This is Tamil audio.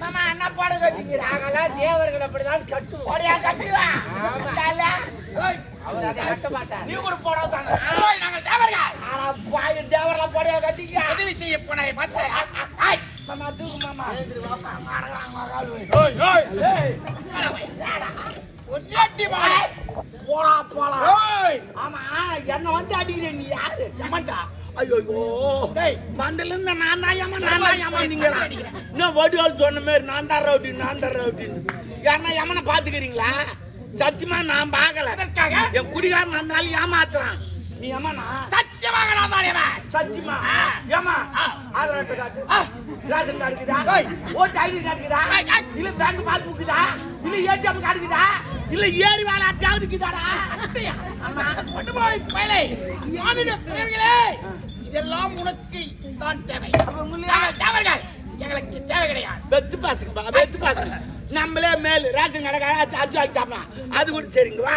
மாமா என்ன படம் கட்டிக்கிறா நாங்கெல்லாம் தேவர்கள் அப்படிதான் கட்டுவோம் கொடையா கட்டுவா அவர் கட்ட மாட்டார் நீ ஒரு புடவை தானே நாங்கள் தேவர்கள் ஆனா பாய் தேவரெல்லாம் புடவை கட்டிக்க உதவி செய்ய மாமா தூக்கு மாமா போடா போலாம் ஆமா என்ன வந்து அடிக்கிற நீ யாரு? ஏமாண்டா ஐயோ டேய் மண்டல இருந்து நான் தான் ஏமா நான் தான் ஏமா நீங்க இன்னும் வடிவால் சொன்ன மாதிரி நான் தான் ரவுடி நான் தான் ரவுடின்னு யாருன்னா ஏமனை பாத்துக்கிறீங்களா சத்தியமா நான் எதற்காக? என் குடிகாரன் இருந்தாலும் ஏமாத்துறான். நீ ஏமாண்ணா சத்தியமாக நான் தான் இவன். சத்தியமா? ஏமா. ஆதார் அட்டை காட்டு. ரேஷன் கார்டு இருக்குதா ஓட்டு ஐடி கார்டு இருக்குதா. இல்ல பேங்க் பாஸ்புக் இருக்குதா இல்ல ஏடிஎம் கார்டு இருக்குதா இல்ல ஏரி வேலை அட்டாவது இருக்குதாடா அத்தையா, பட்டுப்போய் பயலே, மானிட பிறவிகளே, இதெல்லாம் உனக்கு தான் தேவை. தேவர்கள். எங்களுக்கு தேவை கிடையாது. வெத்து பாசுக்குப்பா வெத்து பாசுக்கு. நம்மளே மேல் ரேஷன் கடைக்கார அச்சு அச்சு சாப்பிடலாம். அது கூட சரிங்க வா.